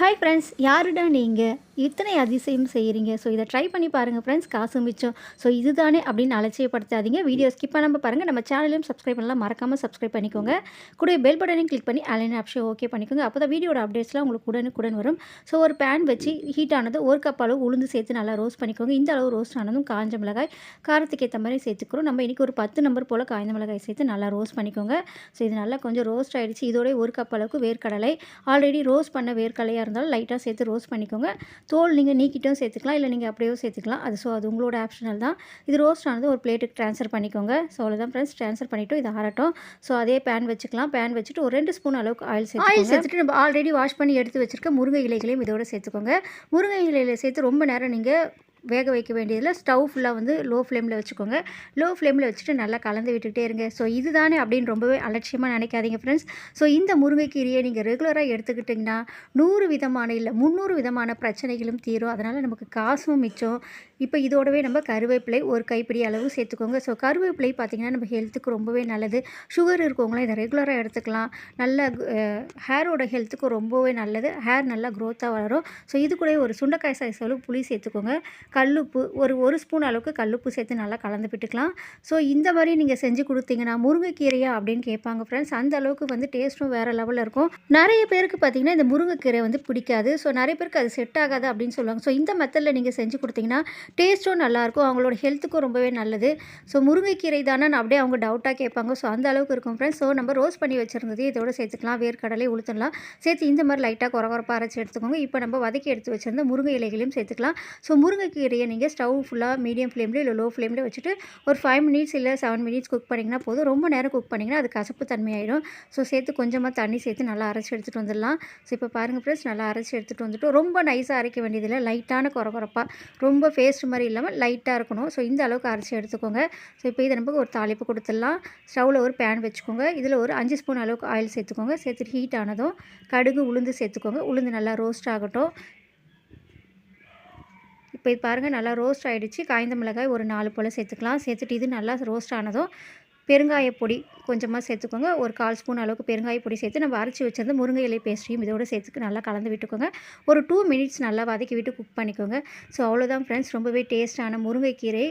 Hi friends யாருடா நீங்கள் இத்தனை அதிசயம் செய்கிறீங்க ஸோ இதை ட்ரை பண்ணி பாருங்கள் ஃப்ரெண்ட்ஸ் காசு மிச்சம். ஸோ இதுதானே அப்படின்னு அலட்சியப்படுத்தாதீங்க. வீடியோ ஸ்கிப் பண்ணாமல் பாருங்கள் நம்ம சேனலையும் சப்ஸ்கிரைப் பண்ணலாம். மறக்காமல் சப்ஸ்கிரைப் பண்ணிக்கோங்க. கூட பெல் பட்டனையும் கிளிக் பண்ணி அலைன் ஆப்ஷன் ஓகே பண்ணிக்கோங்க. அப்போ தான் வீடியோட அப்டேட்ஸ்லாம் உங்களுக்கு உடனுக்குடன் வரும். ஸோ ஒரு பேன் வச்சு ஹீட் ஆனது ஒரு கப் அளவு உளுந்து சேர்த்து நல்லா ரோஸ்ட் பண்ணிக்கோங்க. இந்த அளவு ரோஸ்ட் ஆனதும் காஞ்ச மிளகாய் காரத்துக்கு ஏற்ற மாதிரி சேர்த்துக்கிறோம். நம்ம இன்றைக்கி ஒரு பத்து நம்பர் போல் காய்ந்த மிளகாய் சேர்த்து நல்லா ரோஸ்ட் பண்ணிக்கோங்க. ஸோ இது நல்லா கொஞ்சம் ரோஸ்ட் ஆகிடுச்சு இதோடய ஒரு கப் அளவுக்கு வேர்க்கடலை. ஆல்ரெடி ரோஸ்ட் பண்ண வேர்க்கடலையாக இருந்தாலும் லைட்டாக சேர்த்து ரோஸ்ட் பண்ணிக்கோங்க. தோல் நீங்கள் நீக்கிட்டும் சேர்த்துக்கலாம். இல்லை நீங்கள் அப்படியே சேர்த்துக்கலாம். அது ஸோ அது உங்களோட ஆப்ஷனல் தான். இது ரோஸ்ட் ஆனது ஒரு பிளேட்டுக்கு ட்ரான்ஸ்ஃபர் பண்ணிக்கோங்க. ஸோ அவ்வளோதான் ஃப்ரெண்ட்ஸ் ட்ரான்ஸ்ஃபர் பண்ணிவிட்டு இது ஆறட்டும். ஸோ அதே பேன் வச்சுக்கலாம். பேன் வச்சுட்டு ஒரு ரெண்டு ஸ்பூன் அளவுக்கு ஆயில் சேர்த்து ஆயில் சேர்த்துட்டு நம்ம ஆல்ரெடி வாஷ் பண்ணி எடுத்து வச்சிருக்க முருங்கை இலைகளையும் இதோட சேர்த்துக்கோங்க. முருங்கை இலையில சேர்த்து ரொம்ப நேரம் நீங்கள் வேக வைக்க வேண்டியதில் ஸ்டவ் ஃபுல்லாக வந்து லோ ஃப்ளேமில் வச்சுக்கோங்க. லோ ஃப்ளேமில் வச்சுட்டு நல்லா கலந்து விட்டுக்கிட்டே இருங்க. ஸோ இதுதானே அப்படின்னு ரொம்பவே அலட்சியமாக நினைக்காதீங்க ஃப்ரெண்ட்ஸ் ஸோ இந்த முருங்கைக்கீரையை நீங்கள் ரெகுலராக எடுத்துக்கிட்டிங்கன்னா நூறு விதமான இல்லை முந்நூறு விதமான பிரச்சனைகளும் தீரும். அதனால் நமக்கு காசும் மிச்சம். இப்போ இதோடவே நம்ம கருவேப்பிலை ஒரு கைப்பிடி அளவு சேர்த்துக்கோங்க. ஸோ கருவேப்பிலை பார்த்திங்கன்னா நம்ம ஹெல்த்துக்கு ரொம்பவே நல்லது. சுகர் இருக்கவங்களாம் இதை ரெகுலராக எடுத்துக்கலாம். நல்ல ஹேரோட ஹெல்த்துக்கு ரொம்பவே நல்லது. ஹேர் நல்லா க்ரோத்தாக வளரும். ஸோ இது கூட ஒரு சுண்டைக்காய் சைஸ் அளவு புளி சேர்த்துக்கோங்க. கல்லுப்பு ஒரு ஒரு ஸ்பூன் அளவுக்கு கல்லுப்பு சேர்த்து நல்லா கலந்து விட்டுக்கலாம். ஸோ இந்த மாதிரி நீங்கள் செஞ்சு கொடுத்தீங்கன்னா முருங்கைக்கீரையா அப்படின்னு கேட்பாங்க ஃப்ரெண்ட்ஸ் அந்த அளவுக்கு வந்து டேஸ்ட்டும் வேறு லெவலில் இருக்கும். நிறைய பேருக்கு பார்த்தீங்கன்னா இந்த முருங்கைக்கீரை வந்து பிடிக்காது. ஸோ நிறைய பேருக்கு அது செட் ஆகாது அப்படின்னு சொல்லுவாங்க. ஸோ இந்த மெத்தடில் நீங்கள் செஞ்சு கொடுத்தீங்கன்னா டேஸ்ட்டும் நல்லாயிருக்கும் அவங்களோட ஹெல்த்துக்கும் ரொம்பவே நல்லது. ஸோ முருங்கைக்கீரை தானே அப்படியே அவங்க டவுட்டாக கேட்பாங்க. ஸோ அந்த அளவுக்கு இருக்கும் ஃப்ரெண்ட்ஸ் ஸோ நம்ம ரோஸ் பண்ணி வச்சுருந்தது இதோட சேர்த்துக்கலாம். வேர்க்கடலை உளுத்தலாம் சேர்த்து இந்த மாதிரி லைட்டாக குறகுறப்பாக அரைச்சி எடுத்துக்கோங்க. இப்போ நம்ம வதக்கி எடுத்து வச்சுருந்த முருங்கை இலைகளையும் சேர்த்துக்கலாம். ஸோ முருங்கைக்கீரையை நீங்கள் ஸ்டவ் ஃபுல்லாக மீடியம் ஃப்ளேமில் இல்லை லோ ஃப்ளேமில் வச்சுட்டு ஒரு ஃபைவ் மினிட்ஸ் இல்லை செவன் மினிட்ஸ் குக் பண்ணிங்கன்னா போதும். ரொம்ப நேரம் குக் பண்ணிங்கன்னா அது கசப்பு தன்மையாயிடும். ஸோ சேர்த்து கொஞ்சமாக தண்ணி சேர்த்து நல்லா அரைச்சி எடுத்துகிட்டு வந்துடலாம். ஸோ இப்போ பாருங்கள் ஃப்ரெண்ட்ஸ் நல்லா அரைச்சி எடுத்துகிட்டு வந்துட்டு ரொம்ப நைஸாக அரைக்க வேண்டியதில்லை. லைட்டான குறகுறப்பாக ரொம்ப பேஸ்ட் மாதிரி இல்லாமல் லைட்டாக இருக்கணும். ஸோ இந்த அளவுக்கு அரைச்சி எடுத்துக்கோங்க. ஸோ இப்போ இதை நமக்கு ஒரு தாளிப்பு கொடுத்துடலாம். ஸ்டவ்வில் ஒரு பேன் வச்சுக்கோங்க. இதில் ஒரு அஞ்சு ஸ்பூன் அளவுக்கு ஆயில் சேர்த்துக்கோங்க. சேர்த்துட்டு ஹீட் ஆனதும் கடுகு உளுந்து சேர்த்துக்கோங்க. உளுந்து நல்லா ரோஸ்ட் ஆகட்டும். இப்போ இது பாருங்கள் நல்லா ரோஸ்ட் ஆகிடுச்சு காய்ந்த மிளகாய் ஒரு நாலு போல் சேர்த்துக்கலாம். சேர்த்துட்டு இது நல்லா ரோஸ்ட் ஆனதும் பெருங்காய பொடி கொஞ்சமாக சேர்த்துக்கோங்க. ஒரு கால் ஸ்பூன் அளவுக்கு பெருங்காய பொடி சேர்த்து நம்ம அரைச்சி வச்சிருந்த முருங்கை இலை பேஸ்ட்ரியும் இதோட சேர்த்துக்கு நல்லா கலந்து விட்டுக்கோங்க. ஒரு டூ மினிட்ஸ் நல்லா வதக்கி விட்டு குக் பண்ணிக்கோங்க. ஸோ அவ்வளோதான் ஃப்ரெண்ட்ஸ் ரொம்பவே டேஸ்ட்டான முருங்கைக்கீரை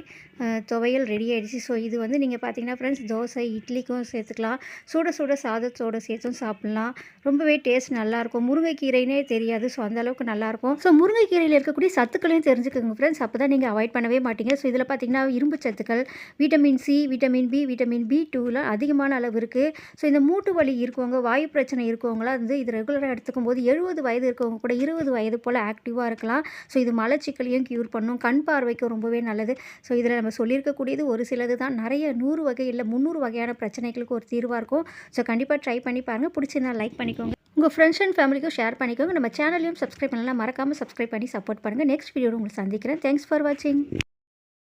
துவையல் ரெடி ஆகிடுச்சு ஸோ இது வந்து நீங்கள் பார்த்தீங்கன்னா ஃப்ரெண்ட்ஸ் தோசை இட்லிக்கும் சேர்த்துக்கலாம். சுட சுட சாதத்தோடு சேர்த்தும் சாப்பிட்லாம். ரொம்பவே டேஸ்ட் நல்லாயிருக்கும். முருங்கைக்கீரைனே தெரியாது. ஸோ அந்தளவுக்கு நல்லாயிருக்கும். ஸோ முருங்கைக்கீரையில் இருக்கக்கூடிய சத்துக்களையும் தெரிஞ்சுக்கோங்க ஃப்ரெண்ட்ஸ் அப்போ தான் நீங்கள் அவாய்ட் பண்ணவே மாட்டீங்க. ஸோ இதில் பார்த்தீங்கன்னா இரும்பு சத்துக்கள் vitamin C vitamin B vitamin B டூவில் அதிகமான அளவு இருக்குது ஸோ இந்த மூட்டு வலி இருக்கவங்க வாயு பிரச்சனை இருக்கவங்களாம் வந்து இது ரெகுலராக எடுத்துக்கும் போது எழுபது வயது இருக்கவங்க கூட இருபது வயது போல் ஆக்டிவாக இருக்கலாம். ஸோ இது மலச்சிக்கலையும் க்யூர் பண்ணும். கண் பார்வைக்கும் ரொம்பவே நல்லது. ஸோ இதில் நம்ம சொல்லியிருக்கக்கூடியது ஒரு சிலது தான். நிறைய நூறு வகை இல்லை முந்நூறு வகையான பிரச்சனைகளுக்கு ஒரு தீர்வாக இருக்கும். ஸோ கண்டிப்பாக ட்ரை பண்ணி பாருங்கள் பிடிச்சிருந்தா லைக் பண்ணிக்கோங்க. உங்கள் ஃப்ரெண்ட்ஸ் அண்ட் ஃபேமிலிக்கும் ஷேர் பண்ணிக்கோங்க. நம்ம சேனலையும் சப்ஸ்கிரைப் பண்ணலாம் மறக்காமல் சப்ஸ்கிரைப் பண்ணி சப்போர்ட் பண்ணுங்கள் நெக்ஸ்ட் வீடியோவில் உங்களுக்கு சந்திக்கிறேன். தேங்க்ஸ் ஃபார் வாட்சிங்